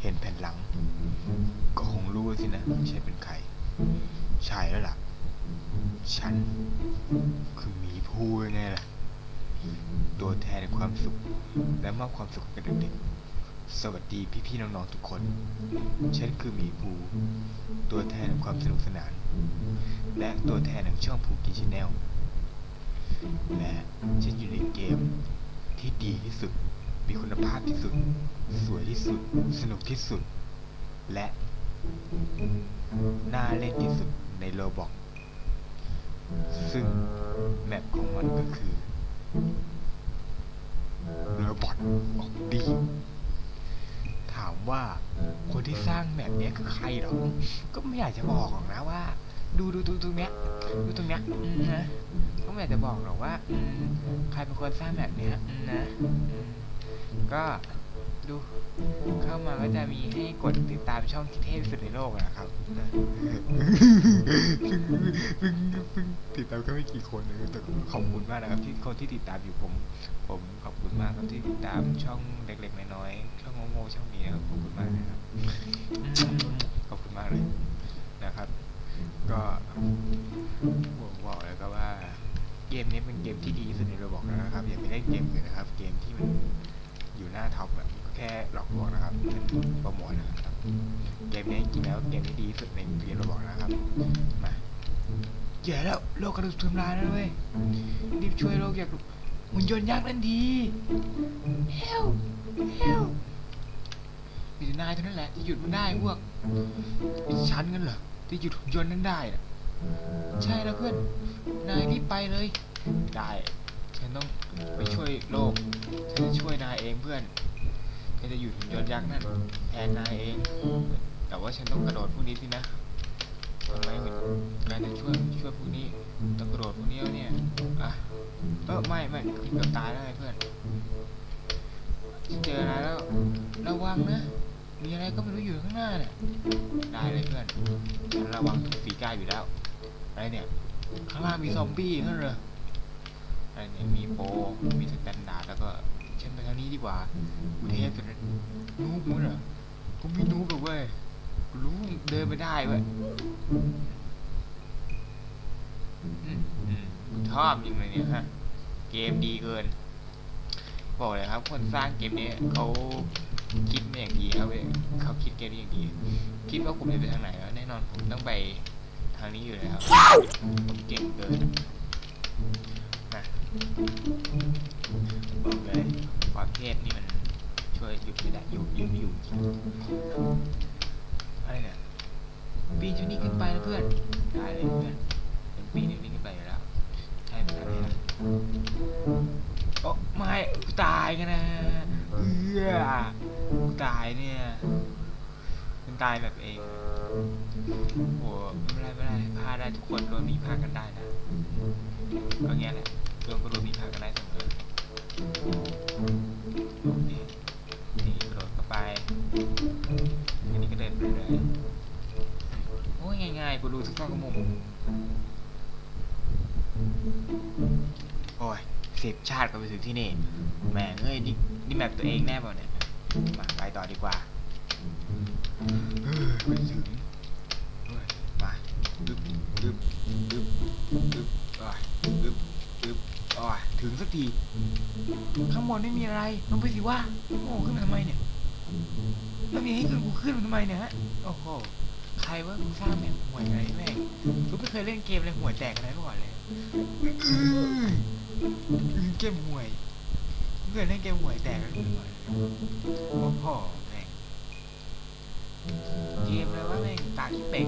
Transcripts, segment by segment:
เห็นแผ่นหลัง ก็คงรู้สินะฉันเป็นใคร ใช่แล้วล่ะ ฉัน คือหมีภูยังไงล่ะ ตัวแทนในความสุข และมอบความสุขให้กับเด็กๆสวัสดีพี่ๆน้องๆทุกคน ฉันคือหมีภูตัวแทนในความสนุกสนาน และตัวแทนของช่องภูกิชแนลและฉันอยู่ในเกมที่ดีที่สุด มีคุณภาพที่สุด สวยที่สุด สนุกที่สุด และน่าเล่นที่สุดในโลบอก ซึ่งแมปของมันก็คือโรบอทออกดี ถามว่าคนที่สร้างแมปนี้คือใครหรอ ก็ไม่อยากจะบอกหรอกนะว่า ดูดูดูตรงเนี้ยดูตรงเนี้ยนะก็ไม่อยากจะบอกหรอกว่าใครเป็นคนสร้างแบบเนี้นะ ก็ดูเข้ามาก็จะมีให้กดติดตามช่องที่เทพสุดในโลกนะครับเพิ่งเพิ่งเพิ่งติดตามก็ไม่กี่คนเลยแต่ขอบคุณมากนะครับที่คนที่ติดตามอยู่ผม ผมขอบคุณมากครับที่ติดตามช่องเล็กๆน้อยๆช่องโง่ๆช่องนี้นะครับขอบคุณมากนะครับขอบคุณมากเลยนะครับ ก็ผมบอกเลยก็ว่าเกมนี้เป็นเกมที่ดีที่สุดในโรบอกนะครับอย่าไปเล่นเกมอื่นนะครับ เกมที่มัน อยู่หน้าท็อปแบบก็แค่หลอกลวงนะครับเป็นโปรโมทนะครับ เกมนี้จริงแล้วเกมที่ดีสุดในเกมโรบอกนะครับ มาแย่แล้วโลกกระดูกทำลายแล้วเว้ยรีบช่วยโลกอยากหุ่นยนต์ยักษ์นั่นดีเฮลเฮลมีนายเท่านั้นแหละที่หยุดมันได้พวกเป็นฉันกันเหรอที่หยุดหุ่นยนต์นั้นได้น่ะใช่แล้วเพื่อนนายรีบไปเลย ได้ ฉันต้องไปช่วยโลก ฉันจะช่วยนายเองเพื่อนฉันจะหยุดหุ่นยนต์ยักษ์นั่นแทนนายเอง แต่ว่าฉันต้องกระโดดพวกนี้สินะทำไมนายจะช่วยช่วยพวกนี้ต้องกระโดดพวกนี้วะเนี่ย อะเออไม่ไม่เกือบตายแล้วไงเพื่อนฉันเจออะไรแล้วระวังนะ มีอะไรก็ไม่รู้อยู่ข้างหน้าเนี่ยได้เลยเพื่อนฉันระวังทุกสีกายอยู่แล้วอะไรเนี่ย ข้างล่างมีซอมบี้นั่นเหรอ ไรเนี่ยมีโปรมีสแตนดาร์ดแล้วก็ฉันไปทางนี้ดีกว่ากูเทพสุดแล้วนูบมั้งเหรอกูไม่นูบหรอกเว้ยกูรู้เดินไม่ได้เว้ยอืมอืมกูชอบจริงเลยเนี่ยฮะ เกมดีเกิน บอกเลยครับคนสร้างเกมนี้เขาคิดมาอย่างดีครับเว้ยเขาคิดเกมนี้อย่างดี คิดว่าผมจะไปทางไหนแล้วแน่นอนผมต้องไปทางนี้อยู่แล้วผมเก่งเกิน บอกเลยความเทพนี่มันช่วยหยุดไม่ได้หยุดยุดไม่อยู่อะไรเนี่ยปีนชนี้ขึ้นไปนะเพื่อนได้เลยเพื่อนเป็นปีนชนี้ขึ้นไปอยู่แล้วใช่เป็นอะไรนะโอ้ไม่กูตายกันนะเออกูตายเนี่ยมันตายแบบเองโอ้ไม่เป็นไรไม่เป็นไรพาได้ทุกคนโดนมีพากันได้นะก็เงี้ยแหละ โดนก็โดนมีพลาดกันได้เสมอนี่นี่กระโดดเข้าไป อันนี้ก็เดินไปเลยโอ้ยง่ายๆกูดูทุกซอกทุกมุม โอ้ยสิบชาติก็ไปถึงที่นี่แหม่เอ้ยนี่นี่แมปตัวเองแน่เปล่าเนี่ย มาไปต่อดีกว่าเออไปถึงมาดึบดึบดึบดึบ ถึงสักที ข้างบนไม่มีอะไรลงไปสิว่าโง่ขึ้นมาทำไมเนี่ยแล้วมีให้ขึ้นกูขึ้นมาทำไมเนี่ยฮะโอ้โหใครว่ามึงสร้างแบบห่วยอะไรแม่งกูไม่เคยเล่นเกมอะไรห่วยแตกอะไรมาก่อนเลยเกมห่วยไม่เคยเล่นเกมห่วยแตกอะไรมาก่อนเลยโอ้โหแม่งเกมอะไรวะแม่งตาขี้เป่ง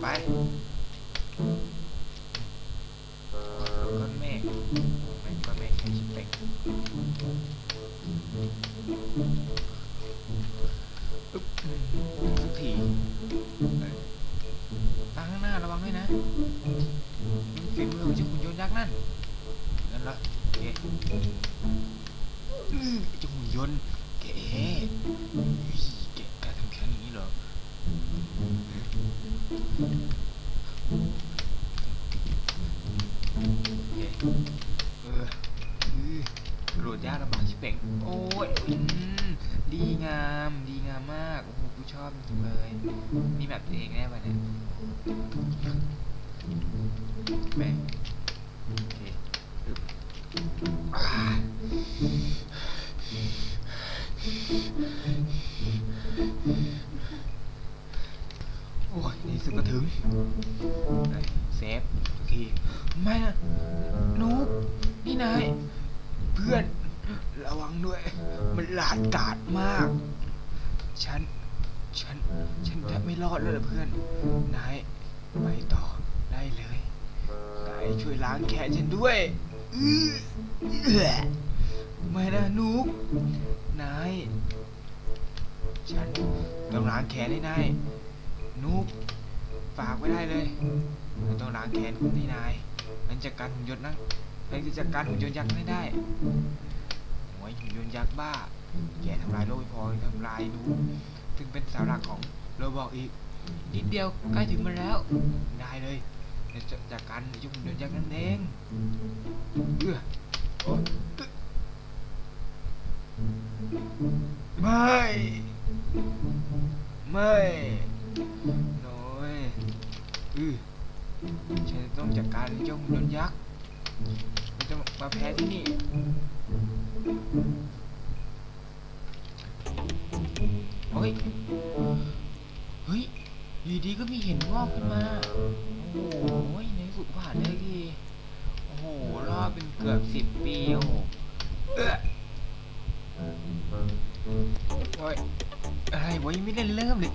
ไปก้อนเมฆแม่งก้อนเมฆแค่ชิบเป่งอึ๊บทุกทีเออตาข้างหน้าระวังด้วยนะฝีมือของเจ้าขุนยนต์ยักษ์นั่นนั่นละโอเคอืมไอ้เจ้าหุ่นยนต์แกอุ๊ยแกแกทำแค่นี้ เหรออออือโหลดยากลำบากชิบเป่งโอ้ยอืมดีงาม ดีงามมาก โอ้โหกูชอบจริงๆเลย นี่แบบตัวเองแน่ป่ะเนี่ยแม่งโอเคอึบอ่า โอ้ยนี่สุดก็ถึงเฮ้ยเซฟสักทีไม่นะนุ๊กนี่นายเพื่อน ระวังด้วย มันหลาดกาดมาก ฉัน ฉัน ฉันแทบไม่รอดเลยล่ะเพื่อน นาย ไปต่อได้เลย นายช่วยล้างแขนฉันด้วยอื้อเอื้อไม่นะนุ๊กนาย ฉันต้องล้างแขนให้นาย นุ๊กฝากไว้ได้เลยเราต้องล้างแขนคุณให้นาย มันจะการหุ่นยนต์นะมันจะจัดการหุ่นยนต์ยักษ์ไม่ได้โอ้ยหุ่นยนต์ยักษ์บ้า แกทำลายโลกไม่พอทำลายนุ๊กซึ่งเป็นเสาหลักของโรบอกอีก นิดเดียวใกล้ถึงมันแล้ว ได้เลยจะจากการยุบหุ่นยนต์ยักษ์นั่นเองเอื้อโอ้ไม่ ไม่ น้อยอือฉันต้องจัดการเจ้าหุ่นยนต์ยักษ์มันจะมาแพ้ที่นี่เฮ้ย เฮ้ยอยู่ดีก็มีเห็นงอกขึ้นมา โอ้โหในที่สุดผ่านได้ทีโอ้โห รอเป็นเกือบสิบปี โอ้โหเอ้อโอ้ยอะไรวะยังไม่ได้เริ่มเลย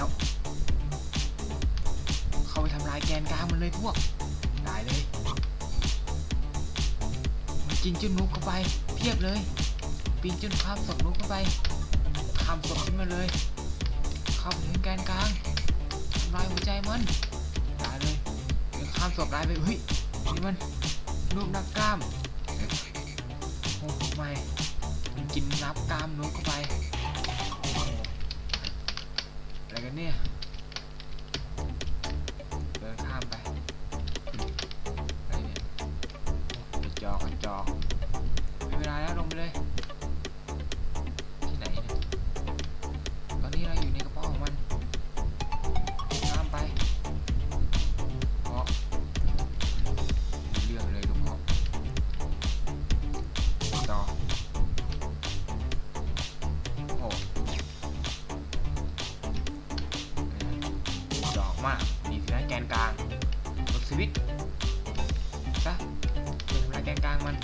แล้ว เข้าไปทำลายแกนกลางมันเลยพวก ได้เลย มันกินจุนนุกเข้าไป เพียบเลย ปีนจนข้ามศพนุกเข้าไป ข้ามศพขึ้นมาเลย เข้าไปถึงแกนกลางทำลายหัวใจมันตายเลยข้ามศพตายไปเฮ้ยนี่มันรูปนักกล้ามโอ้ไม่มันกินนับกล้ามนุกเข้าไป อะไรกันเนี่ย นี่คือแกนกลางกดสวิตซ์ซะเดี๋ยแกนกลางมัน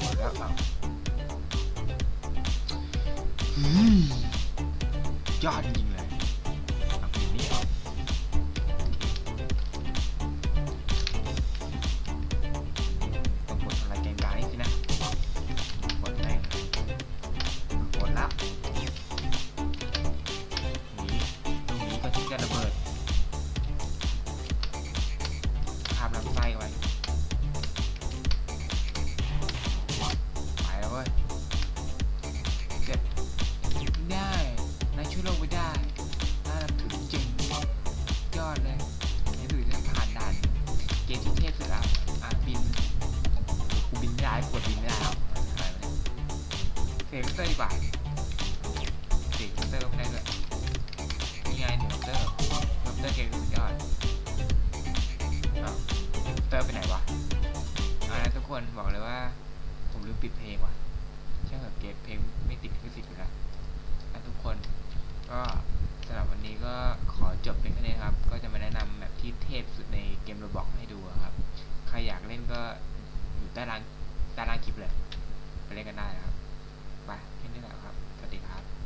หมดแล้วเรายอดจริงเลย อดเลยนี่ถือจะผ่านด่านเกมที่เทพสุดแล้วอะบินกูบินไม่ได้กดบินไม่ได้แล้วอะไรวะเนี่ยเสเตอร์ดีกว่าเสกเตอร์ลงได้เลยนี่ไงหนึ่งเตอร์หนึ่งเตอร์เกมสุดยอดอ้าวเตอร์ไปไหนวะอาทุกคนบอกเลยว่า ผมลืมปิดเพลงว่ะช่างเถอะเกตเพลงไม่ติดลิขสิทธิ์อยู่แล้วอะทุกคนก็ สำหรับวันนี้ก็ขอจบเป็นแค่นี้ครับ ก็จะมาแนะนำแบบที่เทพสุดในเกมโรบอกให้ดูครับ ใครอยากเล่นก็อยู่ใต้ล่างใต้ล่างคลิปเลย ไปเล่นกันได้นะครับ ไปแค่นี้แหละครับ สวัสดีครับ